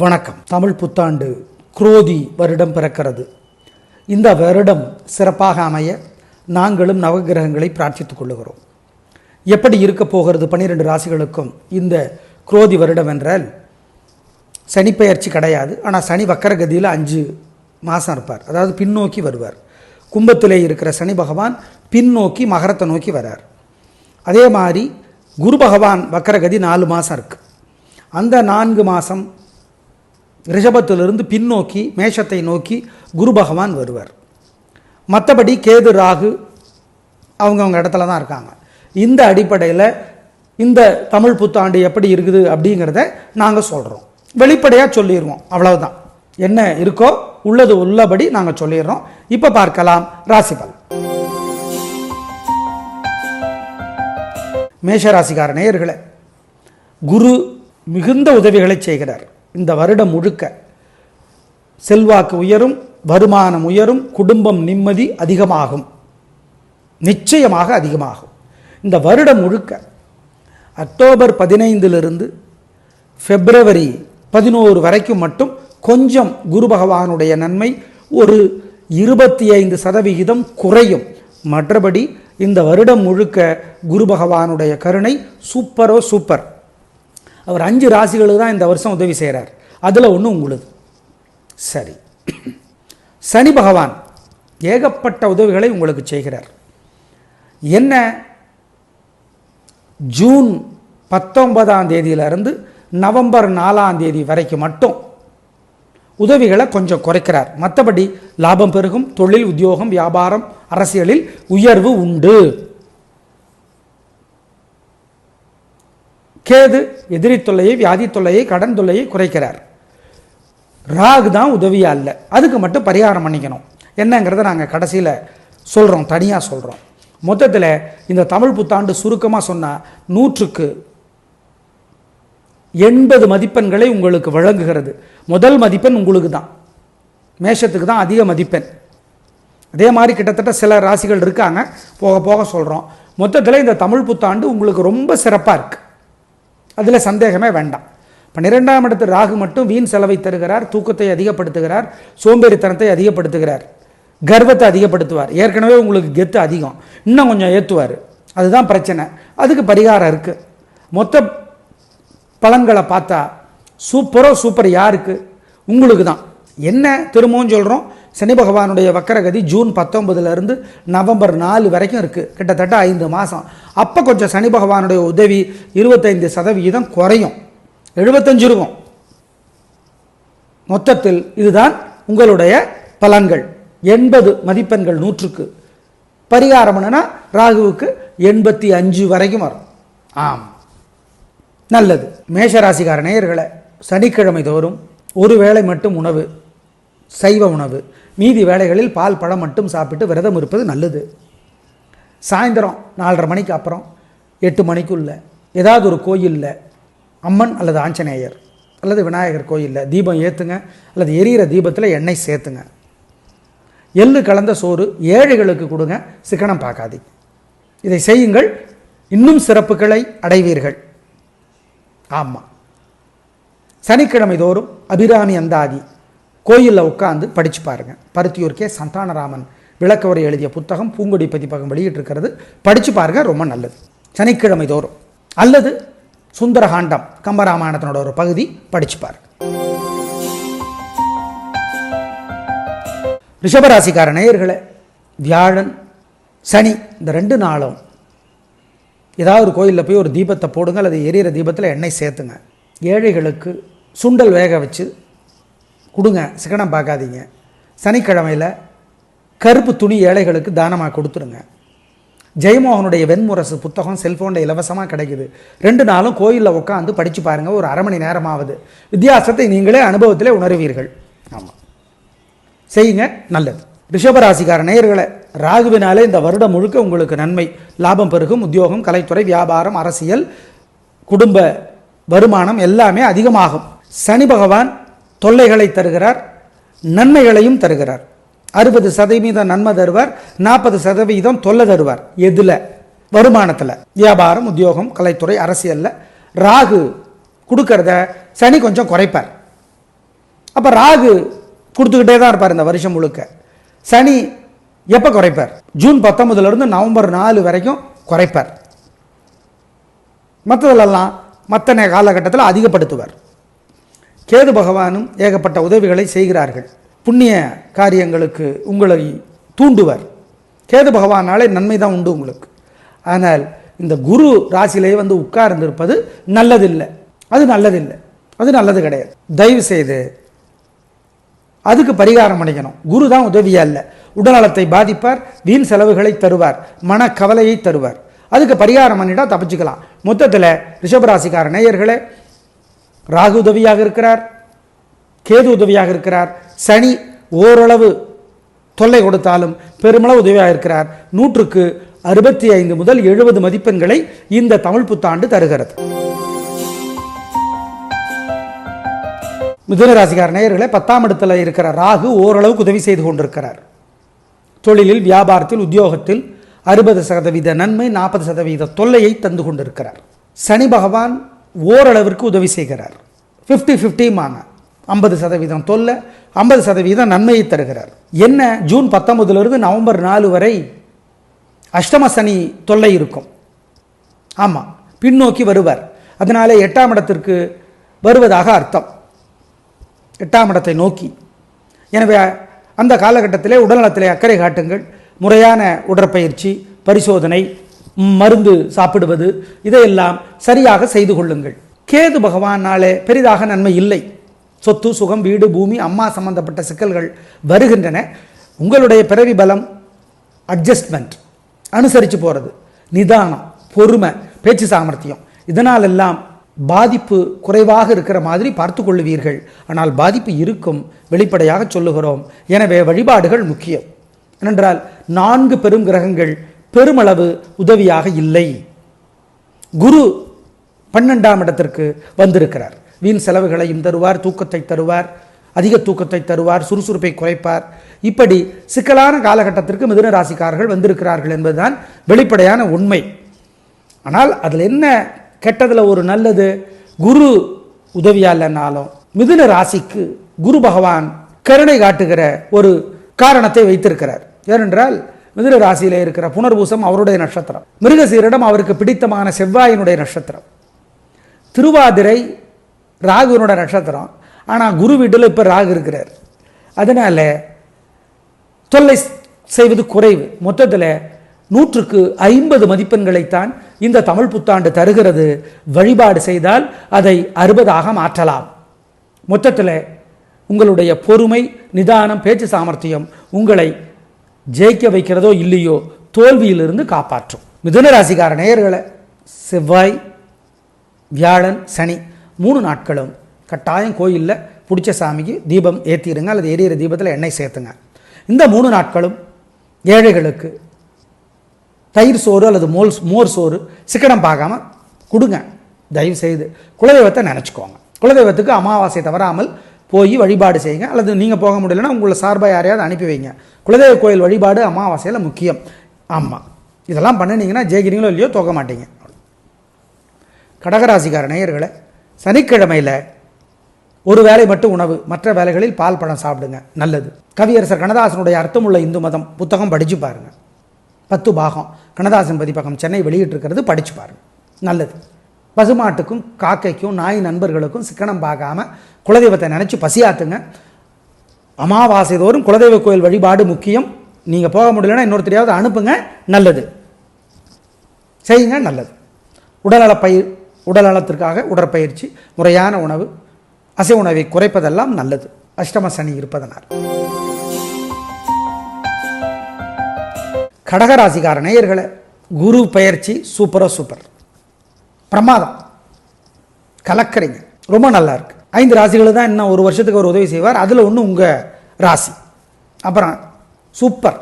வணக்கம். தமிழ் புத்தாண்டு குரோதி வருடம் பிறக்கிறது. இந்த வருடம் சிறப்பாக அமைய நாங்களும் நவகிரகங்களை பிரார்த்தித்துக் கொள்ளுகிறோம். எப்படி இருக்க போகிறது பன்னிரெண்டு ராசிகளுக்கும் இந்த குரோதி வருடம் என்றால் சனிப்பெயர்ச்சி கிடையாது. ஆனால் சனி வக்கரகதியில் அஞ்சு மாதம் இருப்பார். அதாவது பின்னோக்கி வருவார். கும்பத்திலே இருக்கிற சனி பகவான் பின்னோக்கி மகரத்தை நோக்கி வரார். அதே மாதிரி குரு பகவான் வக்கரகதி நாலு மாதம் இருக்குது அந்த நான்கு மாதம் ரிஷபத்திலிருந்து பின்னோக்கி மேஷத்தை நோக்கி குரு பகவான் வருவார். மற்றபடி கேது ராகு அவங்கவுங்க இடத்துல தான் இருக்காங்க. இந்த அடிப்படையில் இந்த தமிழ் புத்தாண்டு எப்படி இருக்குது அப்படிங்கிறத நாங்கள் சொல்கிறோம் வெளிப்படையாக சொல்லிடுவோம் அவ்வளவுதான். என்ன இருக்கோ உள்ளது உள்ளபடி நாங்கள் சொல்லிடுறோம். இப்போ பார்க்கலாம் ராசிபல் மேஷராசிக்கார நேயர்களை குரு மிகுந்த உதவிகளை செய்கிறார். இந்த வருடம் முழுக்க செல்வாக்கு உயரும் வருமானம் உயரும் குடும்பம் நிம்மதி அதிகமாகும். நிச்சயமாக அதிகமாகும். இந்த வருடம் முழுக்க அக்டோபர் பதினைந்திலிருந்து பிப்ரவரி பதினோரு வரைக்கும் மட்டும் கொஞ்சம் குரு பகவானுடைய நன்மை ஒரு இருபத்தி ஐந்து சதவிகிதம் குறையும். மற்றபடி இந்த வருடம் முழுக்க குரு பகவானுடைய கருணை சூப்பரோ சூப்பர். அவர் அஞ்சு ராசிகளுக்கு தான் இந்த வருஷம் உதவி செய்கிறார் அதில் ஒன்று உங்களுது. சரி. சனி பகவான் ஏகப்பட்ட உதவிகளை உங்களுக்கு செய்கிறார். என்ன? ஜூன் பத்தொன்பதாம் தேதியிலிருந்து நவம்பர் நாலாம் தேதி வரைக்கும் மட்டும் உதவிகளை கொஞ்சம் குறைக்கிறார். மற்றபடி லாபம் பெருகும் தொழில் உத்தியோகம் வியாபாரம் அரசியலில் உயர்வு உண்டு. கேது எதிரி தொல்லையை வியாதி தொல்லையை கடன் தொல்லையை குறைக்கிறார். ராகு தான் உதவியா இல்லை. அதுக்கு மட்டும் பரிகாரம் பண்ணிக்கணும். என்னங்கிறத நாங்கள் கடைசியில் சொல்கிறோம் தனியாக சொல்கிறோம் மொத்தத்தில் இந்த தமிழ் புத்தாண்டு சுருக்கமாக சொன்னால் நூற்றுக்கு எண்பது மதிப்பெண்களை உங்களுக்கு வழங்குகிறது. முதல் மதிப்பெண் உங்களுக்கு தான். மேஷத்துக்கு தான் அதிக மதிப்பெண். அதே மாதிரி கிட்டத்தட்ட சில ராசிகள் இருக்காங்க. போக போக சொல்கிறோம் மொத்தத்தில் இந்த தமிழ் புத்தாண்டு உங்களுக்கு ரொம்ப சிறப்பாக இருக்குது அதில் சந்தேகமே வேண்டாம். பன்னிரெண்டாம் இடத்து ராகு மட்டும் வீண் செலவை தருகிறார் தூக்கத்தை அதிகப்படுத்துகிறார் சோம்பேறித்தனத்தை அதிகப்படுத்துகிறார் கர்வத்தை அதிகப்படுத்துவார். ஏற்கனவே உங்களுக்கு கெத்து அதிகம். இன்னும் கொஞ்சம் ஏற்றுவார் அதுதான் பிரச்சனை. அதுக்கு பரிகாரம் இருக்குது மொத்த பலன்களை பார்த்தா சூப்பரோ சூப்பர் யாருக்கு? உங்களுக்கு தான் என்ன திரும்பவும் சொல்கிறோம் சனி பகவானுடைய வக்கரகதி ஜூன் பத்தொன்பதுலேருந்து நவம்பர் நாலு வரைக்கும் இருக்குது கிட்டத்தட்ட ஐந்து மாதம் அப்போ கொஞ்சம் சனி பகவானுடைய உதவி இருபத்தைந்து சதவிகிதம் குறையும். எழுபத்தஞ்சு இருக்கும். மொத்தத்தில் இதுதான் உங்களுடைய பலன்கள். எண்பது மதிப்பெண்கள் நூற்றுக்கு. பரிகாரம் பண்ணுனா ராகுவுக்கு எண்பத்தி அஞ்சு வரைக்கும் வரும். ஆம். நல்லது. மேஷராசிக்கார நேயர்களை சனிக்கிழமை தோறும் ஒரு வேளை மட்டும் உணவு. சைவ உணவு. மீதி வேளைகளில் பால் பழம் மட்டும் சாப்பிட்டு விரதம் இருப்பது நல்லது. சாயந்தரம் நாலரை மணிக்கு அப்புறம் எட்டு மணிக்குள்ள ஏதாவது ஒரு கோயிலில் அம்மன் அல்லது ஆஞ்சநேயர் அல்லது விநாயகர் கோயிலில் தீபம் ஏற்றுங்க அல்லது எரியிற தீபத்தில் எண்ணெய் சேர்த்துங்க. எள்ளு கலந்த சோறு ஏழைகளுக்கு கொடுங்க சிக்கனம் பார்க்காதீங்க. இதை செய்யுங்கள் இன்னும் சிறப்புகளை அடைவீர்கள். ஆமாம் சனிக்கிழமை தோறும் அபிராமி அந்தாதி கோயிலில் உட்காந்து படித்து பாருங்க. பருத்தியூர் கே. சந்தானராமன் விளக்கவரை எழுதிய புத்தகம் பூங்கொடி பதிப்பகம் வெளியிட்டிருக்கிறது. படித்து பாருங்கள் ரொம்ப நல்லது. சனிக்கிழமை தோறும். அல்லது சுந்தரகாண்டம் கம்பராமாயணத்தினோட ஒரு பகுதி படித்து பாருங்கள் ரிஷபராசிக்கார நேயர்களை வியாழன் சனி இந்த ரெண்டு நாளும் ஏதாவது ஒரு கோயிலில் போய் ஒரு தீபத்தை போடுங்க அல்லது எரியிற தீபத்தில் எண்ணெய் சேர்த்துங்க. ஏழைகளுக்கு சுண்டல் வேக வச்சு கொடுங்க சிக்கனம் பார்க்காதீங்க. சனிக்கிழமையில் கருப்பு துணி ஏழைகளுக்கு தானமாக கொடுத்துருங்க ஜெயமோகனுடைய வெண்முரசு புத்தகம் செல்ஃபோனில் இலவசமாக கிடைக்குது. ரெண்டு நாளும் கோயிலில் உட்காந்து படித்து பாருங்கள் ஒரு அரை மணி நேரமாவது. வித்தியாசத்தை நீங்களே அனுபவத்திலே உணர்வீர்கள். ஆமாம் செய்யுங்க நல்லது. ரிஷபராசிக்கார நேயர்களை ராகுவினாலே இந்த வருடம் முழுக்க உங்களுக்கு நன்மை. லாபம் பெருகும் உத்தியோகம் கலைத்துறை வியாபாரம் அரசியல் குடும்ப வருமானம் எல்லாமே அதிகமாகும். சனி பகவான் தொல்லைகளை தருகிறார் நன்மைகளையும் தருகிறார். அறுபது சதவீதம் நன்மை தருவார் நாற்பது சதவீதம் தொல்லை தருவார். எதில்? வருமானத்தில். வியாபாரம் உத்தியோகம் கலைத்துறை அரசியலில். ராகு கொடுக்கறத சனி கொஞ்சம் குறைப்பார். அப்போ ராகு கொடுத்துக்கிட்டே தான் இருப்பார் இந்த வருஷம் முழுக்க. சனி எப்போ குறைப்பார்? ஜூன் பத்தொன்பதுலேருந்து நவம்பர் நாலு வரைக்கும் குறைப்பார். மற்றதுலெல்லாம் மற்ற காலகட்டத்தில் அதிகப்படுத்துவார். கேது பகவானும் ஏகப்பட்ட உதவிகளை செய்கிறார்கள். புண்ணிய காரியங்களுக்கு உங்களை தூண்டுவார். கேது பகவானாலே நன்மை தான் உண்டு உங்களுக்கு. ஆனால் இந்த குரு ராசியிலே வந்து உட்கார்ந்திருப்பது நல்லதில்லை. அது நல்லதில்லை. அது நல்லது கிடையாது. தயவு செய்து அதுக்கு பரிகாரம் அடைக்கணும் குரு தான் உதவியா இல்லை உடல்நலத்தை பாதிப்பார் வீண் செலவுகளை தருவார் மனக்கவலையை தருவார். அதுக்கு பரிகாரம் பண்ணிட்டா தப்பிச்சுக்கலாம். மொத்தத்தில் ரிஷபராசிக்கார நேயர்களே ராகு உதவியாக இருக்கிறார் கேது உதவியாக இருக்கிறார் சனி ஓரளவு தொல்லை கொடுத்தாலும் பெருமளவு உதவியாக இருக்கிறார். நூற்றுக்கு அறுபத்தி ஐந்து முதல் எழுபது மதிப்பெண்களை இந்த தமிழ் புத்தாண்டு தருகிறது. மிதுன நேயர்களை பத்தாம் இடத்துல இருக்கிற ராகு ஓரளவுக்கு உதவி செய்து கொண்டிருக்கிறார். தொழிலில் வியாபாரத்தில் உத்தியோகத்தில் அறுபது சதவீத நன்மை நாற்பது சதவீத தொல்லையை தந்து கொண்டிருக்கிறார். சனி பகவான் ஓரளவிற்கு உதவி செய்கிறார். ஃபிஃப்டி ஃபிஃப்டியுமான ஐம்பது சதவீதம் தொல்லை ஐம்பது சதவீதம் நன்மையை தருகிறார். என்ன? ஜூன் பத்தொம்பதுலேருந்து நவம்பர் நாலு வரை அஷ்டம சனி தொல்லை இருக்கும். ஆமாம் பின்னோக்கி வருவார். அதனாலே எட்டாம் இடத்திற்கு வருவதாக அர்த்தம். எட்டாம் இடத்தை நோக்கி. எனவே அந்த காலகட்டத்திலே உடல்நலத்திலே அக்கறை காட்டுங்கள். முறையான உடற்பயிற்சி பரிசோதனை மருந்து சாப்பிடுவது இதையெல்லாம் சரியாக செய்து கொள்ளுங்கள். கேது பகவானாலே பெரிதாக நன்மை இல்லை. சொத்து சுகம் வீடு பூமி அம்மா சம்பந்தப்பட்ட சிக்கல்கள் வருகின்றன. உங்களுடைய பிறவி பலம் அட்ஜஸ்ட்மெண்ட் அனுசரித்து போகிறது நிதானம் பொறுமை பேச்சு சாமர்த்தியம். இதனால் எல்லாம் பாதிப்பு குறைவாக இருக்கிற மாதிரி பார்த்து கொள்ளுவீர்கள். ஆனால் பாதிப்பு இருக்கும் வெளிப்படையாக சொல்லுகிறோம். எனவே வழிபாடுகள் முக்கியம். ஏனென்றால் நான்கு பெரும் கிரகங்கள் பெருமளவு உதவியாக இல்லை. குரு பன்னெண்டாம் இடத்திற்கு வந்திருக்கிறார். வீண் செலவுகளையும் தருவார் தூக்கத்தை தருவார் அதிக தூக்கத்தை தருவார் சுறுசுறுப்பை குறைப்பார். இப்படி சிக்கலான காலகட்டத்திற்கு மிதுன ராசிக்காரர்கள் வந்திருக்கிறார்கள் என்பதுதான் வெளிப்படையான உண்மை. ஆனால் அதில் என்ன கெட்டதில் ஒரு நல்லது? குரு உதவியா இல்லைன்னாலும் மிதுன ராசிக்கு குரு பகவான் கருணை காட்டுகிற ஒரு காரணத்தை வைத்திருக்கிறார். ஏனென்றால் மிதுர ராசியில இருக்கிற புனர்பூசம் அவருடைய நட்சத்திரம். மிருகசீரிடம் அவருக்கு பிடித்தமான செவ்வாயினுடைய நட்சத்திரம். திருவாதிரை ராகுனுடைய நட்சத்திரம். ஆனால் குரு வீட்டில் இப்போ ராகு இருக்கிறார். அதனால் தொல்லை செய்வது குறைவு. மொத்தத்தில் நூற்றுக்கு ஐம்பது மதிப்பெண்களைத்தான் இந்த தமிழ் புத்தாண்டு தருகிறது. வழிபாடு செய்தால் அதை அறுபதாக மாற்றலாம். மொத்தத்தில் உங்களுடைய பொறுமை நிதானம் பேச்சு சாமர்த்தியம் உங்களை ஜெயிக்க வைக்கிறதோ இல்லையோ தோல்வியிலிருந்து காப்பாற்றும். மிதுன ராசிக்கார நேயர்களை செவ்வாய் வியாழன் சனி மூணு நாட்களும் கட்டாயம் கோயிலில் பிடிச்ச சாமிக்கு தீபம் ஏற்றிடுங்க அல்லது எரியிற தீபத்தில் எண்ணெய் சேர்த்துங்க. இந்த மூணு நாட்களும் ஏழைகளுக்கு தயிர் சோறு அல்லது மோல் மோர் சோறு சிக்கனம் பார்க்காம கொடுங்க. தயவு செய்து குலதெய்வத்தை நினச்சிக்கோங்க. குலதெய்வத்துக்கு அமாவாசை தவறாமல் போய் வழிபாடு செய்யுங்க. அல்லது நீங்கள் போக முடியலன்னா உங்களை சார்பாக யாரையாவது அனுப்பி வைங்க. குலதெய்வ கோயில் வழிபாடு அமாவாசையில் முக்கியம். ஆமாம் இதெல்லாம் பண்ணினீங்கன்னா ஜெயிக்கிறீங்களோ இல்லையோ தோக்க மாட்டீங்க. கடகராசிக்கார நேயர்களை சனிக்கிழமையில் ஒரு வேலை மட்டும் உணவு மற்ற வேலைகளில் பால் பழம் சாப்பிடுங்க. நல்லது. கவியரசர் கண்ணதாசனுடைய அர்த்தமுள்ள இந்து மதம் புத்தகம் படித்து பாருங்க. பத்து பாகம். கண்ணதாசன் பதிப்பகம் சென்னை வெளியிட்டிருக்கிறது படித்து பாருங்கள் நல்லது. பசுமாட்டுக்கும் காக்கைக்கும் நாய் நண்பர்களுக்கும் சிக்கனம் பார்க்காம குலதெய்வத்தை நினச்சி பசியாத்துங்க. அமாவாசை தோறும் குலதெய்வ கோயில் வழிபாடு முக்கியம். நீங்கள் போக முடியலன்னா இன்னொருத்தரையாவது அனுப்புங்க. நல்லது. செய்யுங்க நல்லது. உடல்நல பயிர் உடல்நலத்திற்காக உடற்பயிற்சி முறையான உணவு அசை உணவை குறைப்பதெல்லாம் நல்லது. அஷ்டம சனி இருப்பதனால். கடகராசிக்கார நேயர்களை குரு பயிற்சி சூப்பராக சூப்பர். பிரமாதம். கலக்கறீங்க ரொம்ப நல்லா இருக்கு ஐந்து ராசிகளை தான் இன்னும் ஒரு வருஷத்துக்கு ஒரு உதவி செய்வார். அதில் ஒன்று உங்கள் ராசி. அப்புறம் சூப்பர்.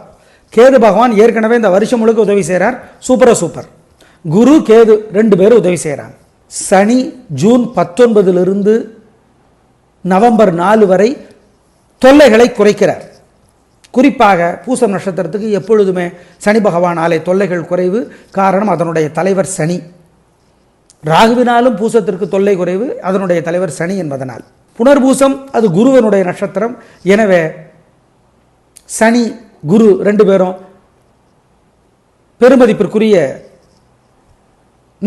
கேது பகவான் ஏற்கனவே இந்த வருஷம் முழுக்க உதவி செய்கிறார் சூப்பராக சூப்பர். குரு கேது ரெண்டு பேரும் உதவி செய்கிறாங்க சனி ஜூன் பத்தொன்பதிலிருந்து நவம்பர் நாலு வரை தொல்லைகளை குறைக்கிறார். குறிப்பாக பூசம் நட்சத்திரத்துக்கு எப்பொழுதுமே சனி பகவான் ஆலை தொல்லைகள் குறைவு. காரணம் அதனுடைய தலைவர் சனி. ராகுவினாலும் பூசத்திற்கு தொல்லை குறைவு அதனுடைய தலைவர் சனி என்பதனால். புனர்பூசம் அது குருவனுடைய நட்சத்திரம். எனவே சனி குரு ரெண்டு பேரும் பெருமதிப்பிற்குரிய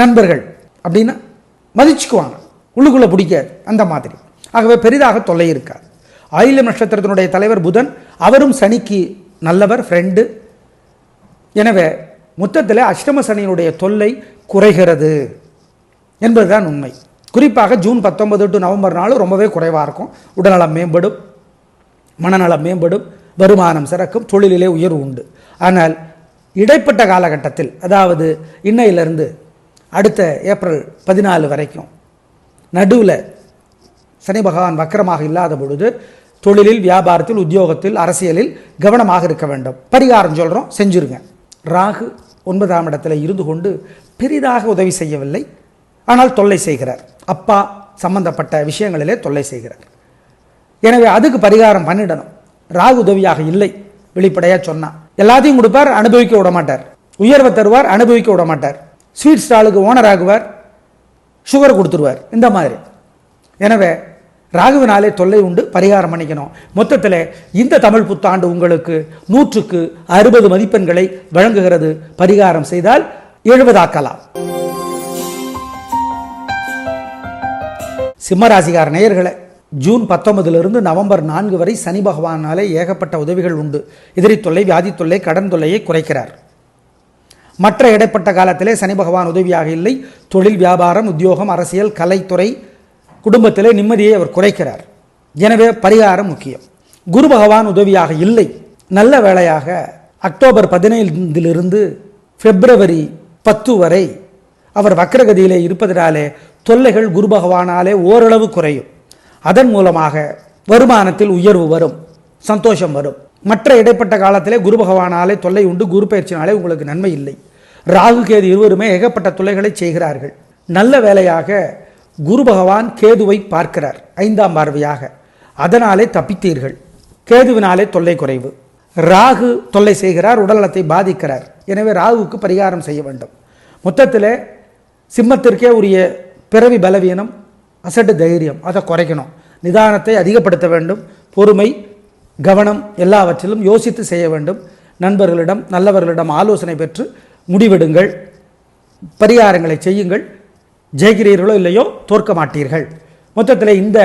நண்பர்கள் அப்படின்னா மதிச்சுக்குவாங்க. உள்ளுக்குள்ளே பிடிக்காது அந்த மாதிரி. ஆகவே பெரிதாக தொல்லை இருக்காது. ஆயிலம் நட்சத்திரத்தினுடைய தலைவர் புதன் அவரும் சனிக்கு நல்லவர் ஃப்ரெண்டு எனவே மொத்தத்தில் அஷ்டம சனியினுடைய தொல்லை குறைகிறது. என்பதுதான் உண்மை. குறிப்பாக ஜூன் பத்தொன்பது டு நவம்பர் நாள் ரொம்பவே குறைவாக இருக்கும். உடல்நலம் மேம்படும் மனநலம் மேம்படும் வருமானம் சிறக்கும் தொழிலிலே உயர்வு உண்டு. ஆனால் இடைப்பட்ட காலகட்டத்தில் அதாவது இன்னையிலிருந்து அடுத்த ஏப்ரல் பதினாலு வரைக்கும் நடுவில் சனி பகவான் வக்கரமாக இல்லாத பொழுது தொழிலில் வியாபாரத்தில் உத்தியோகத்தில் அரசியலில் கவனமாக இருக்க வேண்டும். பரிகாரம் சொல்கிறோம் செஞ்சுருங்க. ராகு ஒன்பதாம் இடத்துல இருந்து கொண்டு பெரிதாக உதவி செய்யவில்லை. ஆனால் தொல்லை செய்கிறார். அப்பா சம்பந்தப்பட்ட விஷயங்களிலே தொல்லை செய்கிறார். எனவே அதுக்கு பரிகாரம் பண்ணிடணும். ராகு உதவியாக இல்லை வெளிப்படையாக சொன்னா. எல்லாத்தையும் கொடுப்பார் அனுபவிக்க விட மாட்டார். உயர்வை தருவார் அனுபவிக்க விட மாட்டார். ஸ்வீட் ஸ்டாலுக்கு ஓனர் ஆகுவார் சுகர் கொடுத்துருவார் இந்த மாதிரி. எனவே ராகுவினாலே தொல்லை உண்டு பரிகாரம் பண்ணிக்கணும். மொத்தத்தில் இந்த தமிழ் புத்தாண்டு உங்களுக்கு நூற்றுக்கு அறுபது மதிப்பெண்களை வழங்குகிறது. பரிகாரம் செய்தால் எழுபதாக்கலாம். சிம்மராசிகார நேயர்களை ஜூன் பத்தொன்பதிலிருந்து நவம்பர் நான்கு வரை சனி பகவானாலே ஏகப்பட்ட உதவிகள் உண்டு. எதிரி தொல்லை வியாதி தொல்லை கடன் தொல்லையை குறைக்கிறார். மற்ற இடைப்பட்ட காலத்திலே சனி பகவான் உதவியாக இல்லை. தொழில் வியாபாரம் உத்தியோகம் அரசியல் கலைத்துறை குடும்பத்திலே நிம்மதியை அவர் குறைக்கிறார். எனவே பரிகாரம் முக்கியம். குரு பகவான் உதவியாக இல்லை. நல்ல வேளையாக அக்டோபர் பதினைந்திலிருந்து பிப்ரவரி பத்து வரை அவர் வக்ரகதியிலே இருப்பதனாலே தொல்லைகள் குரு பகவானாலே ஓரளவு குறையும். அதன் மூலமாக வருமானத்தில் உயர்வு வரும். சந்தோஷம் வரும். மற்ற இடைப்பட்ட காலத்திலே குரு பகவானாலே தொல்லை உண்டு குரு பயிற்சினாலே உங்களுக்கு நன்மை இல்லை. ராகு கேது இருவருமே ஏகப்பட்ட தொல்லைகளை செய்கிறார்கள். நல்ல வேலையாக குரு பகவான் கேதுவை பார்க்கிறார் ஐந்தாம் பார்வையாக. அதனாலே தப்பித்தீர்கள். கேதுவினாலே தொல்லை குறைவு. ராகு தொல்லை செய்கிறார் உடல்நலத்தை பாதிக்கிறார். எனவே ராகுவுக்கு பரிகாரம் செய்ய வேண்டும். மொத்தத்தில் சிம்மத்திற்கே உரிய பிறவி பலவீனம் அசட்டு தைரியம் அதை குறைக்கணும். நிதானத்தை அதிகப்படுத்த வேண்டும். பொறுமை கவனம் எல்லாவற்றிலும் யோசித்து செய்ய வேண்டும். நண்பர்களிடம் நல்லவர்களிடம் ஆலோசனை பெற்று முடிவெடுங்கள். பரிகாரங்களை செய்யுங்கள். ஜெயிக்கிறீர்களோ இல்லையோ தோற்க மாட்டீர்கள். மொத்தத்தில் இந்த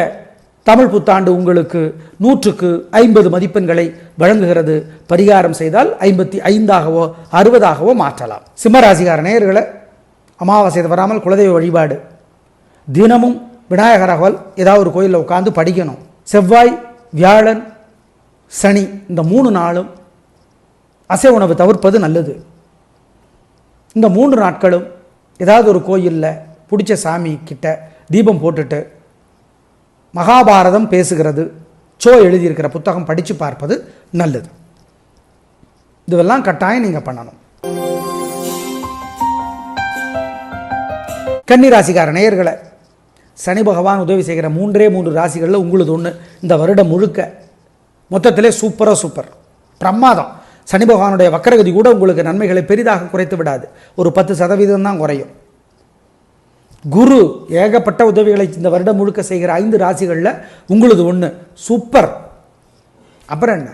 தமிழ் புத்தாண்டு உங்களுக்கு நூற்றுக்கு ஐம்பது மதிப்பெண்களை வழங்குகிறது. பரிகாரம் செய்தால் ஐம்பத்தி ஐந்தாகவோ அறுபதாகவோ மாற்றலாம். சிம்மராசிகார நேயர்களை அமாவாசை வராமல் குலதெய்வ வழிபாடு. தினமும் விநாயகர் அகவல் ஏதாவது ஒரு கோயிலில் உட்காந்து படிக்கணும். செவ்வாய் வியாழன் சனி இந்த மூணு நாளும் அசை உணவு தவிர்ப்பது நல்லது. இந்த மூன்று நாட்களும் ஏதாவது ஒரு கோயிலில் பிடிச்ச சாமி கிட்ட தீபம் போட்டுட்டு மகாபாரதம் பேசுகிறது சோ எழுதியிருக்கிற புத்தகம் படித்து பார்ப்பது நல்லது. இதுவெல்லாம் கட்டாயம் நீங்கள் பண்ணணும். கன்னிராசிக்கார நேயர்களை சனி பகவான் உதவி செய்கிற மூன்றே மூன்று ராசிகளில் உங்களுது ஒன்று இந்த வருடம் முழுக்க மொத்தத்திலே சூப்பராக சூப்பர் பிரமாதம். சனி பகவானுடைய வக்கரகதி கூட உங்களுக்கு நன்மைகளை பெரிதாக குறைத்து விடாது. ஒரு பத்து சதவீதம் தான் குறையும். குரு ஏகப்பட்ட உதவிகளை இந்த வருடம் முழுக்க செய்கிற ஐந்து ராசிகளில் உங்களுது ஒன்று சூப்பர் அப்புறம் என்ன?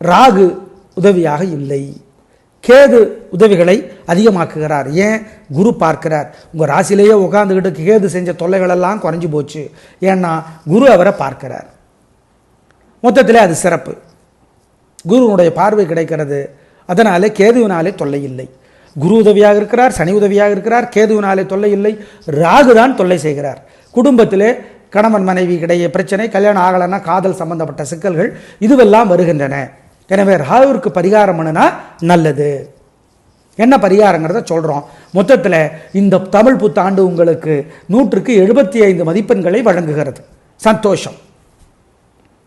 ராகு உதவியாக இல்லை. கேது உதவிகளை அதிகமாக்குகிறார். ஏன்? குரு பார்க்கிறார். உங்கள் ராசிலேயே உட்காந்துக்கிட்டு கேது செஞ்ச தொல்லைகளெல்லாம் குறைஞ்சி போச்சு. ஏன்னா குரு அவரை பார்க்கிறார். மொத்தத்தில் அது சிறப்பு. குருவனுடைய பார்வை கிடைக்கிறது. அதனாலே கேதுவினாலே தொல்லை இல்லை குரு உதவியாக இருக்கிறார் சனி உதவியாக இருக்கிறார் கேதுவினாலே தொல்லை இல்லை ராகு தான் தொல்லை செய்கிறார். குடும்பத்திலே கணவன் மனைவி இடையே பிரச்சனை கல்யாணம் ஆகலைன்னா காதல் சம்பந்தப்பட்ட சிக்கல்கள் இதுவெல்லாம் வருகின்றன. எனவே ராகுவிற்கு பரிகாரம் பண்ணுனா நல்லது. என்ன பரிகாரங்கிறத சொல்கிறோம் மொத்தத்தில் இந்த தமிழ் புத்தாண்டு உங்களுக்கு நூற்றுக்கு எழுபத்தி ஐந்து மதிப்பெண்களை வழங்குகிறது. சந்தோஷம்.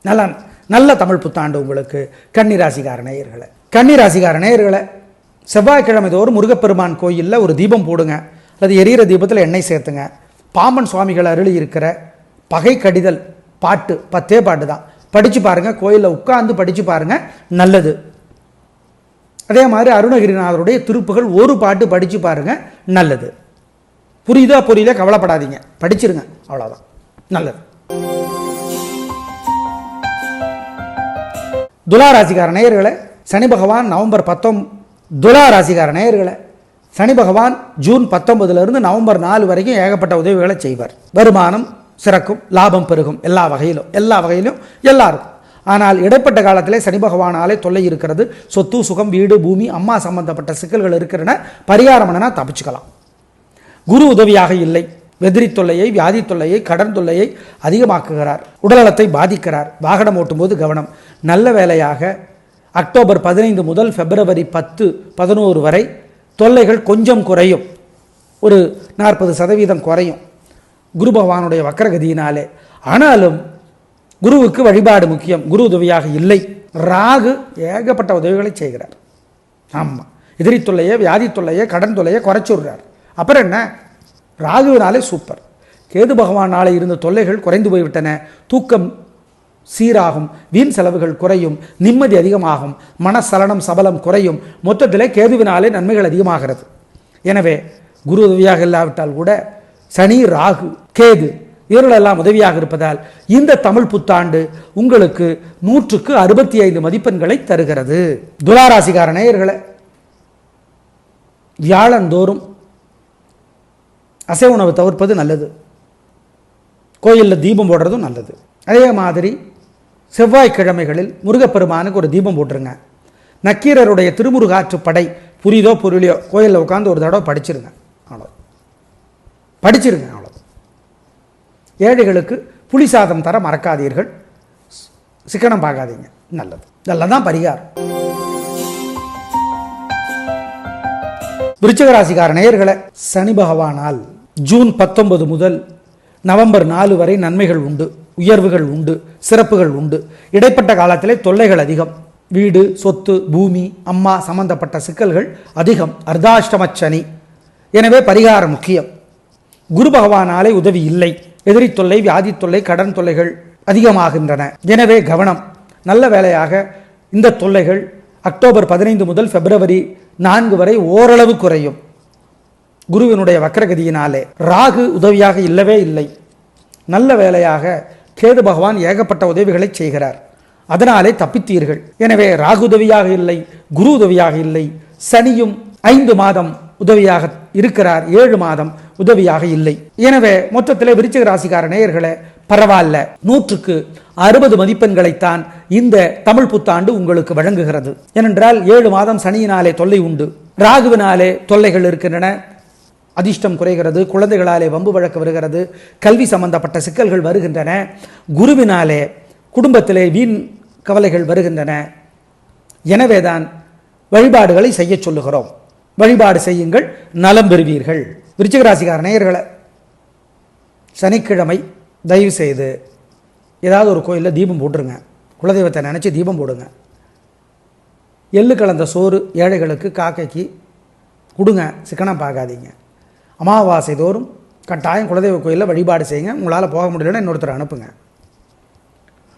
நல்ல நல்ல தமிழ் புத்தாண்டு உங்களுக்கு கன்னிராசிகார நேயர்களை. கன்னிராசிகார நேயர்களை செவ்வாய்க்கிழமை தோறும் முருகப்பெருமான் கோயிலில் ஒரு தீபம் போடுங்க. அல்லது எரியிற தீபத்தில் எண்ணெய் சேர்த்துங்க. பாம்பன் சுவாமிகள் அருளி இருக்கிற பகை கடிதல் பாட்டு பத்தே பாட்டு தான். படித்து பாருங்கள் கோயிலில் உட்காந்து படித்து பாருங்கள் நல்லது. அதே மாதிரி அருணகிரிநாதருடைய திருப்புகள் ஒரு பாட்டு படித்து பாருங்கள் நல்லது. புரியுதா புரியல கவலைப்படாதீங்க. படிச்சிருங்க அவ்வளோதான் நல்லது. துலா நேயர்களை சனி பகவான் நவம்பர் பத்தொம் துலா ராசிக்கார சனி பகவான் ஜூன் பத்தொன்பதுலேருந்து நவம்பர் நாலு வரைக்கும் ஏகப்பட்ட உதவிகளை செய்வார். வருமானம் சிறக்கும் லாபம் பெருகும் எல்லா வகையிலும் எல்லா வகையிலும் எல்லாருக்கும். ஆனால் இடைப்பட்ட காலத்திலே சனி பகவானாலே தொல்லை இருக்கிறது. சொத்து சுகம் வீடு பூமி அம்மா சம்பந்தப்பட்ட சிக்கல்கள் இருக்கிறன. பரிகாரம் என்னன்னா தப்பிச்சுக்கலாம். குரு உதவியாக இல்லை. வெதிரி தொல்லையை வியாதி தொல்லையை கடன் தொல்லையை அதிகமாக்குகிறார். உடல்நலத்தை பாதிக்கிறார். வாகனம் ஓட்டும்போது கவனம். நல்ல வேலையாக அக்டோபர் பதினைந்து முதல் பிப்ரவரி பத்து பதினோரு வரை தொல்லைகள் கொஞ்சம் குறையும். ஒரு நாற்பது சதவீதம் குறையும். குரு பகவானுடைய வக்கரகதியினாலே ஆனாலும் குருவுக்கு வழிபாடு முக்கியம். குரு உதவியாக இல்லை. ராகு ஏகப்பட்ட உதவிகளை செய்கிறார். ஆமாம் எதிரி தொல்லையை வியாதி தொல்லையை கடன் தொல்லையை குறைச்சிடுறார். அப்புறம் என்ன? ராகுவினாலே சூப்பர். கேது பகவானாலே இருந்த தொல்லைகள் குறைந்து போய்விட்டன. தூக்கம் சீராகும். வீண் செலவுகள் குறையும். நிம்மதி அதிகமாகும். மனசலனம் சபலம் குறையும். மொத்தத்தில் கேதுவினாலே நன்மைகள் அதிகமாகிறது. எனவே குரு உதவியாக இல்லாவிட்டால் கூட சனி ராகு கேது இவர்களெல்லாம் உதவியாக இருப்பதால் இந்த தமிழ் புத்தாண்டு உங்களுக்கு நூற்றுக்கு அறுபத்தி ஐந்து மதிப்பெண்களை தருகிறது. துளாராசிகார நேயர்களை வியாழந்தோறும் அசை உணவு தவிர்ப்பது நல்லது. கோயிலில் தீபம் போடுறதும் நல்லது. அதே மாதிரி செவ்வாய்க்கிழமைகளில் முருகப்பெருமானுக்கு ஒரு தீபம் போட்டுருங்க. நக்கீரருடைய திருமுருகாற்று படை புரியுதோ புரியலையோ கோயிலில் உட்காந்து ஒரு தடவை படிச்சிருங்க. அவ்வளோ படிச்சிருங்க அவ்வளோ ஏழைகளுக்கு புளி சாதம் தர மறக்காதீர்கள். சிக்கனம் பார்க்காதீங்க. நல்லது. நல்லதான் பரிகாரம். விருச்சகராசிக்கார நேயர்களை சனி பகவானால் ஜூன் பத்தொன்பது முதல் நவம்பர் நாலு வரை நன்மைகள் உண்டு உயர்வுகள் உண்டு சிறப்புகள் உண்டு. இடைப்பட்ட காலத்திலே தொல்லைகள் அதிகம். வீடு சொத்து பூமி அம்மா சம்பந்தப்பட்ட சிக்கல்கள் அதிகம். அர்த்தாஷ்டம சனி. எனவே பரிகாரம் முக்கியம். குரு பகவானாலே உதவி இல்லை. எதிரி தொல்லை வியாதி தொல்லை கடன் தொல்லைகள் அதிகமாகின்றன. எனவே கவனம். நல்ல வேலையாக இந்த தொல்லைகள் அக்டோபர் பதினைந்து முதல் பிப்ரவரி நான்கு வரை ஓரளவு குறையும். குருவினுடைய வக்கரகதியினாலே ராகு உதவியாக இல்லவே இல்லை. நல்ல வேலையாக கேது பகவான் ஏகப்பட்ட உதவிகளை செய்கிறார். அதனாலே தப்பித்தீர்கள். எனவே ராகு உதவியாக இல்லை குரு உதவியாக இல்லை சனியும் ஐந்து மாதம் உதவியாக இருக்கிறார். ஏழு மாதம் உதவியாக இல்லை. எனவே மொத்தத்தில் விருச்சிக ராசிக்கார நேயர்களே பரவாயில்ல. நூற்றுக்கு அறுபது மதிப்பெண்களைத்தான் இந்த தமிழ் புத்தாண்டு உங்களுக்கு வழங்குகிறது. ஏனென்றால் ஏழு மாதம் சனியினாலே தொல்லை உண்டு. ராகுவினாலே தொல்லைகள் இருக்கின்றன. அதிர்ஷ்டம் குறைகிறது. குழந்தைகளாலே வம்பு வழக்கு வருகிறது. கல்வி சம்பந்தப்பட்ட சிக்கல்கள் வருகின்றன. குருவினாலே குடும்பத்திலே வீண் கவலைகள் வருகின்றன. எனவேதான் வழிபாடுகளை செய்ய சொல்லுகிறோம். வழிபாடு செய்யுங்கள் நலம் பெறுவீர்கள். விருச்சிகராசிக்கார நேயர்களை சனிக்கிழமை தயவு செய்து ஏதாவது ஒரு கோயிலில் தீபம் போட்டுருங்க. குலதெய்வத்தை நினச்சி தீபம் போடுங்க. எள்ளு கலந்த சோறு ஏழைகளுக்கு காக்கைக்கு கொடுங்க சிக்கனம் பார்க்காதீங்க. அமாவாசை தோறும் கட்டாயம் குலதெய்வ கோயிலில் வழிபாடு செய்யுங்க. உங்களால் போக முடியலன்னா இன்னொருத்தர் அனுப்புங்க.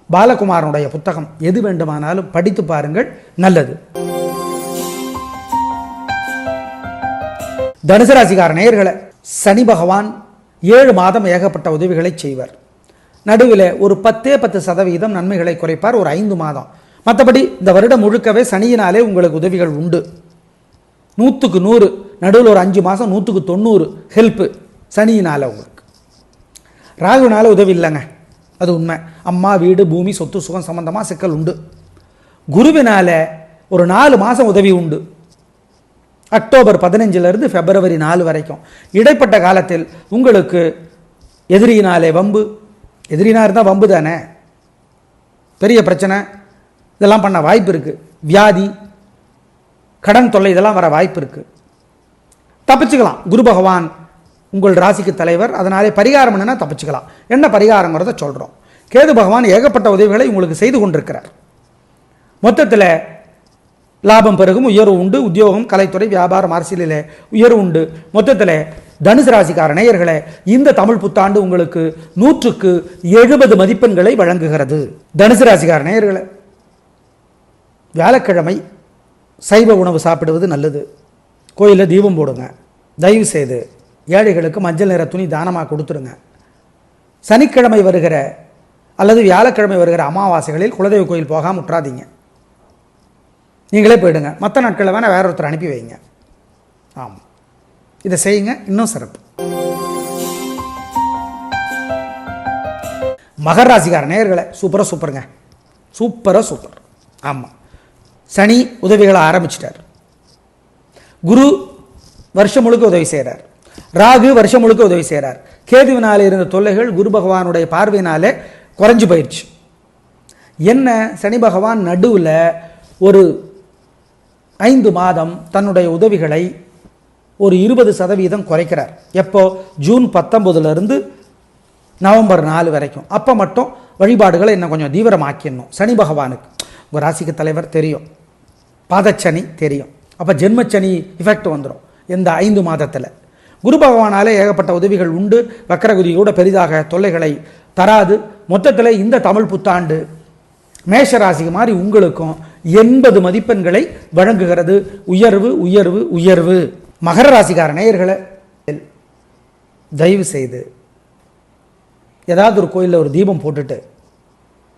பாலகுமாரனுடைய புத்தகம் எது வேண்டுமானாலும் படித்து பாருங்கள் நல்லது. தனுசு ராசிக்கார நேயர்களை சனி பகவான் ஏழு மாதம் ஏகப்பட்ட உதவிகளை செய்வார். நடுவில் ஒரு பத்தே பத்து சதவீதம் நன்மைகளை குறைப்பார் ஒரு ஐந்து மாதம். மற்றபடி இந்த வருடம் முழுக்கவே சனியினாலே உங்களுக்கு உதவிகள் உண்டு. நூற்றுக்கு நூறு நடுவில் ஒரு அஞ்சு மாதம் நூற்றுக்கு தொண்ணூறு ஹெல்ப்பு சனியினால் உங்களுக்கு. ராகுனால் உதவி இல்லைங்க அது உண்மை. அம்மா வீடு பூமி சொத்து சுகம் சம்பந்தமாக சிக்கல் உண்டு. குருவினால ஒரு நாலு மாதம் உதவி உண்டு. அக்டோபர் பதினஞ்சிலிருந்து பிப்ரவரி நாலு வரைக்கும். இடைப்பட்ட காலத்தில் உங்களுக்கு எதிரியினாலே வம்பு. எதிரினா இருந்தால் வம்பு தானே? பெரிய பிரச்சனை. இதெல்லாம் பண்ண வாய்ப்பு இருக்குது வியாதி கடன் தொல்லை இதெல்லாம் வர வாய்ப்பு இருக்குது தப்பிச்சுக்கலாம். குரு பகவான் உங்கள் ராசிக்கு தலைவர். அதனாலே பரிகாரம் என்னன்னா தப்பிச்சுக்கலாம். என்ன பரிகாரங்கிறத சொல்கிறோம் கேது பகவான் ஏகப்பட்ட உதவிகளை உங்களுக்கு செய்து கொண்டிருக்கிறார். மொத்தத்தில் லாபம் பெருகும் உயர்வு உண்டு. உத்தியோகம் கலைத்துறை வியாபாரம் அரசியலில் உயர்வு உண்டு. மொத்தத்தில் தனுசு ராசிக்கார நேயர்களே இந்த தமிழ் புத்தாண்டு உங்களுக்கு நூற்றுக்கு எழுபது மதிப்பெண்களை வழங்குகிறது. தனுசு ராசிக்கார நேயர்களே வியாழக்கிழமை சைவ உணவு சாப்பிடுவது நல்லது. கோயிலில் தீபம் போடுங்க. தயவு செய்து ஏழைகளுக்கு மஞ்சள் நிற துணி தானமாக கொடுத்துருங்க சனிக்கிழமை வருகிற அல்லது வியாழக்கிழமை வருகிற அமாவாசைகளில் குலதெய்வ கோயில் போகாமல் விட்றாதீங்க நீங்களே போயிடுங்க. மற்ற நாட்களில் வேணால் வேற ஒருத்தர் அனுப்பி வைங்க. ஆமாம் இதை செய்யுங்க. இன்னும் சிறப்பு. மகர் ராசிக்கார நேயர்களை சூப்பராக சூப்பருங்க. சூப்பராக சூப்பர். ஆமாம் சனி உதவிகளை ஆரம்பிச்சிட்டார். குரு வருஷம் முழுக்க உதவி செய்கிறார் ராகு வருஷம் முழுக்க உதவி செய்கிறார் கேதுவினால் இருந்த தொல்லைகள் குரு பகவானுடைய பார்வையினாலே குறைஞ்சு போயிடுச்சு என்ன? சனி பகவான் நடுவில் ஒரு ஐந்து மாதம் தன்னுடைய உதவிகளை ஒரு இருபது சதவீதம் குறைக்கிறார். எப்போ? ஜூன் பத்தொம்போதுலேருந்து நவம்பர் நாலு வரைக்கும். அப்போ மட்டும் வழிபாடுகளை இன்னும் கொஞ்சம் தீவிரமாக்கிடணும். சனி பகவானுக்கு. உங்கள் ராசிக்கு தலைவர் தெரியும். பாதச்சனி தெரியும். அப்போ ஜென்மச்சனி இஃபெக்ட் வந்துடும் இந்த ஐந்து மாதத்தில். குரு பகவானாலே ஏகப்பட்ட உதவிகள் உண்டு. வக்கரகுதி கூட பெரிதாக தொல்லைகளை தராது. மொத்தத்தில் இந்த தமிழ் புத்தாண்டு மேஷ ராசிக்கு மாதிரி உங்களுக்கும் எண்பது மதிப்பெண்களை வழங்குகிறது. உயர்வு உயர்வு உயர்வு. மகர ராசிக்கார நேயர்களை தயவு செய்து ஏதாவது ஒரு கோயிலில் ஒரு தீபம் போட்டுட்டு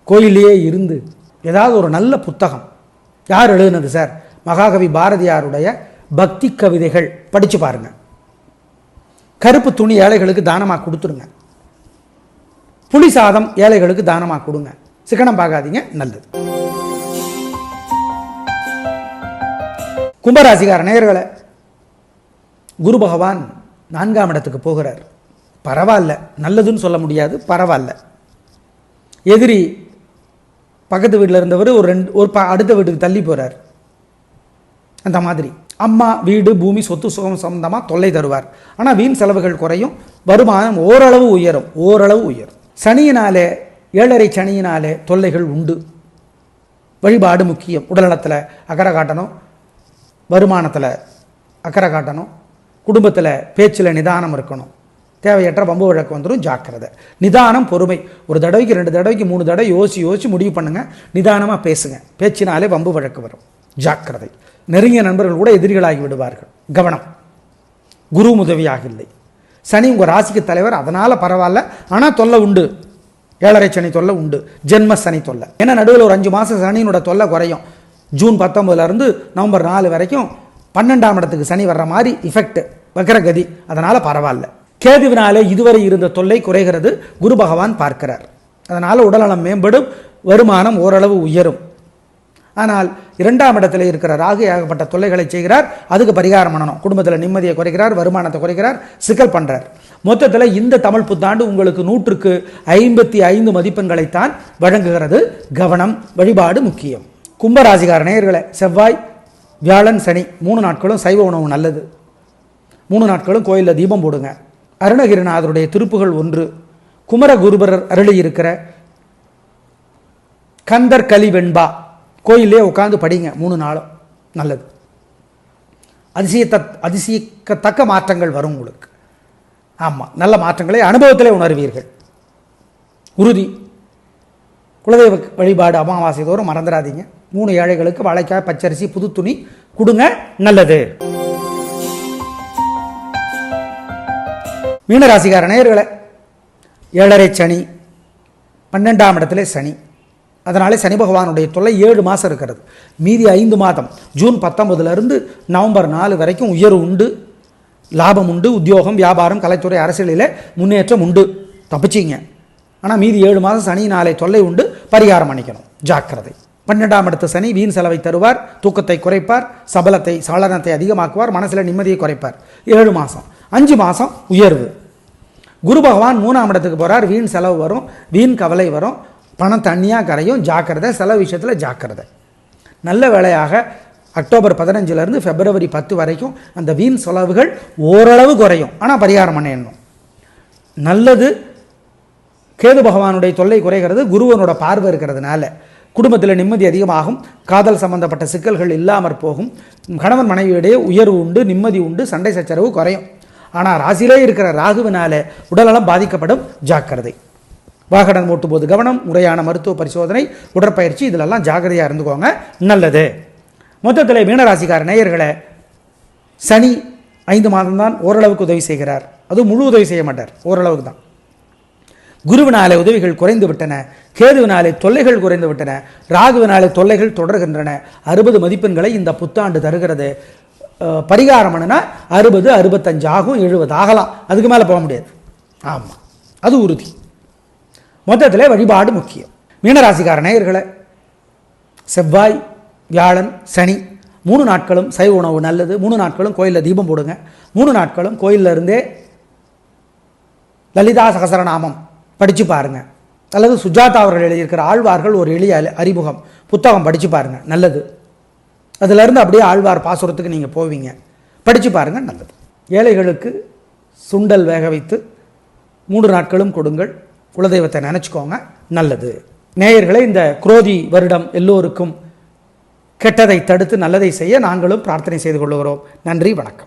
கோயிலேயே இருந்து ஏதாவது ஒரு நல்ல புத்தகம். யார் எழுதுனது சார்? மகாகவி பாரதியாருடைய பக்தி கவிதைகள். படித்து பாருங்க. கருப்பு துணி ஏழைகளுக்கு தானமாக கொடுத்துருங்க புளி சாதம் ஏழைகளுக்கு தானமாக கொடுங்க. சிக்கனம் பார்க்காதீங்க நல்லது. கும்பராசிகார நேயர்களை குரு பகவான் நான்காம் இடத்துக்கு போகிறார். பரவாயில்ல நல்லதுன்னு சொல்ல முடியாது பரவாயில்ல. எதிரி பக்கத்து வீட்டில் இருந்தவர் ஒரு ரெண்டு ஒரு ப அடுத்த வீட்டுக்கு தள்ளி போகிறார் அந்த மாதிரி. அம்மா வீடு பூமி சொத்து சுகம் சம்பந்தமாக தொல்லை தருவார். ஆனால் வீண் செலவுகள் குறையும் வருமானம் ஓரளவு உயரும் ஓரளவு உயரும். சனியினாலே ஏழரை சனியினாலே தொல்லைகள் உண்டு. வழிபாடு முக்கியம். உடல்நலத்தில் அக்கறை காட்டணும். வருமானத்தில் அக்கறை காட்டணும். குடும்பத்தில் பேச்சில் நிதானம் இருக்கணும். தேவையற்ற பம்பு வழக்கு வந்துடும் ஜாக்கிரதை. நிதானம் பொறுமை. ஒரு தடவைக்கு ரெண்டு தடவைக்கு மூணு தடவை யோசி யோசி முடிவு பண்ணுங்கள் நிதானமாக பேசுங்க. பேச்சினாலே பம்பு வழக்கு வரும். ஜாக்கிரதை. நெருங்கிய நண்பர்கள் கூட எதிரிகளாகி விடுவார்கள். கவனம். குரு உதவியாக இல்லை. சனி உங்கள் ராசிக்கு தலைவர் அதனால் பரவாயில்ல. ஆனால் தொல்லை உண்டு. ஏழரை சனி தொல்லை உண்டு. ஜென்ம சனி தொல்லை. ஏன்னா நடுவில் ஒரு அஞ்சு மாதம் சனியினோட தொல்லை குறையும். ஜூன் பத்தொம்பதுலேருந்து நவம்பர் நாலு வரைக்கும் பன்னெண்டாம் இடத்துக்கு சனி வர்ற மாதிரி இஃபெக்ட் வக்ரகதி. அதனால் பரவாயில்ல. கேதுவினாலே இதுவரை இருந்த தொல்லை குறைகிறது. குரு பகவான் பார்க்கிறார். அதனால் உடல்நலம் மேம்படும் வருமானம் ஓரளவு உயரும். ஆனால் இரண்டாம் இடத்துல இருக்கிற ராகு ஏகப்பட்ட தொல்லைகளை செய்கிறார். அதுக்கு பரிகாரம் பண்ணணும். குடும்பத்தில் நிம்மதியை குறைக்கிறார் வருமானத்தை குறைக்கிறார் சிக்கல் பண்ணுறார் மொத்தத்தில் இந்த தமிழ் புத்தாண்டு உங்களுக்கு நூற்றுக்கு ஐம்பத்தி ஐந்து மதிப்பெண்களைத்தான் வழங்குகிறது. கவனம் வழிபாடு முக்கியம். கும்பராசிகார நேயர்களை செவ்வாய் வியாழன் சனி மூணு நாட்களும் சைவ உணவு நல்லது. மூணு நாட்களும் கோயிலில் தீபம் போடுங்க. அருணகிரிநாதருடைய திருப்புகள் ஒன்று. குமரகுருபரர் அருளி இருக்கிற கந்தர் கலி வெண்பா கோயிலே உட்காந்து படிங்க மூணு நாளும் நல்லது. அதிசயத்த அதிசயிக்கத்தக்க மாற்றங்கள் வரும் உங்களுக்கு. ஆமாம் நல்ல மாற்றங்களை அனுபவத்திலே உணர்வீர்கள். உறுதி. குலதெய்வ வழிபாடு அமாவாசை தோறும் மறந்துடாதீங்க. மூணு ஏழைகளுக்கு வாழைக்காய் பச்சரிசி புது துணி கொடுங்க நல்லது. மீனராசிக்கார நேயர்களே ஏழரை சனி பன்னெண்டாம் இடத்துல சனி. அதனாலே சனி பகவானுடைய தொல்லை ஏழு மாதம் இருக்கிறது. மீதி ஐந்து மாதம் ஜூன் பத்தொன்பதுலேருந்து நவம்பர் நாலு வரைக்கும் உயர்வு உண்டு. லாபம் உண்டு உத்தியோகம் வியாபாரம் கலைத்துறை அரசியலில் முன்னேற்றம் உண்டு. தப்பிச்சிங்க. ஆனால் மீதி ஏழு மாதம் சனி நாளை தொல்லை உண்டு பரிகாரம் பண்ணிக்கணும் ஜாக்கிரதை. பன்னெண்டாம் இடத்த சனி வீண் செலவை தருவார் தூக்கத்தை குறைப்பார் சபலத்தை சாளனத்தை அதிகமாக்குவார் மனசில் நிம்மதியை குறைப்பார். ஏழு மாதம் அஞ்சு மாதம் உயர்வு. குரு பகவான் மூணாம் இடத்துக்கு போகிறார் வீண் செலவு வரும் வீண் கவலை வரும் பணம் தண்ணியாக கரையும் ஜாக்கிரதை செலவு விஷயத்தில் ஜாக்கிரதை. நல்ல வேளையாக அக்டோபர் பதினஞ்சுலேருந்து பிப்ரவரி பத்து வரைக்கும் அந்த வீண் செலவுகள் ஓரளவு குறையும். ஆனால் பரிகாரம் பண்ணிடணும் நல்லது கேது பகவானுடைய தொல்லை குறைகிறது குருவனோட பார்வை இருக்கிறதுனால. குடும்பத்தில் நிம்மதி அதிகமாகும் காதல் சம்பந்தப்பட்ட சிக்கல்கள் இல்லாமற் போகும். கணவன் மனைவியிடையே உயர்வு உண்டு நிம்மதி உண்டு சண்டை சச்சரவு குறையும். ஆனால் ராசியிலே இருக்கிற ராகுவினால உடல்நலம் பாதிக்கப்படும். ஜாக்கிரதை. வாகனம் ஓட்டும் போது கவனம் முறையான மருத்துவ பரிசோதனை உடற்பயிற்சி இதிலெல்லாம் ஜாக்கிரதையாக இருந்துக்கோங்க. நல்லது. மொத்தத்தில் மீனராசிக்கார நேயர்களை சனி ஐந்து மாதம்தான் ஓரளவுக்கு உதவி செய்கிறார். அதுவும் முழு உதவி செய்ய மாட்டார். ஓரளவுக்கு தான் குருவினாலே உதவிகள் குறைந்து விட்டன கேதுவினாலே தொல்லைகள் குறைந்து விட்டன ராகுவினாலே தொல்லைகள் தொடர்கின்றன. அறுபது மதிப்பெண்களை இந்த புத்தாண்டு தருகிறது. அஹ், பரிகாரம் என்னன்னா அறுபது அறுபத்தஞ்சு ஆகும் எழுபது ஆகலாம். அதுக்கு மேலே போக முடியாது. ஆமாம் அது உறுதி. மொத்தத்தில் வழிபாடு முக்கியம். மீனராசிக்கார நேயர்களை செவ்வாய் வியாழன் சனி மூணு நாட்களும் சைவ உணவு நல்லது. மூணு நாட்களும் கோயிலில் தீபம் போடுங்க. மூணு நாட்களும் கோயில்ல இருந்தே லலிதா சகசரநாமம் படித்து பாருங்கள் அல்லது சுஜாதா அவர்கள் எழுதியிருக்கிற ஆழ்வார்கள் ஒரு எளிய அறிமுகம். புத்தகம் படித்து பாருங்கள் நல்லது. அதிலிருந்து அப்படியே ஆழ்வார் பாசுரத்துக்கு நீங்கள் போவீங்க. படித்து பாருங்கள் நல்லது. ஏழைகளுக்கு சுண்டல் வேக வைத்து மூன்று நாட்களும் கொடுங்கள். குலதெய்வத்தை நினச்சிக்கோங்க நல்லது. நேயர்களை இந்த குரோதி வருடம் எல்லோருக்கும் கெட்டதை தடுத்து நல்லதை செய்ய நாங்களும் பிரார்த்தனை செய்து கொள்கிறோம் நன்றி வணக்கம்.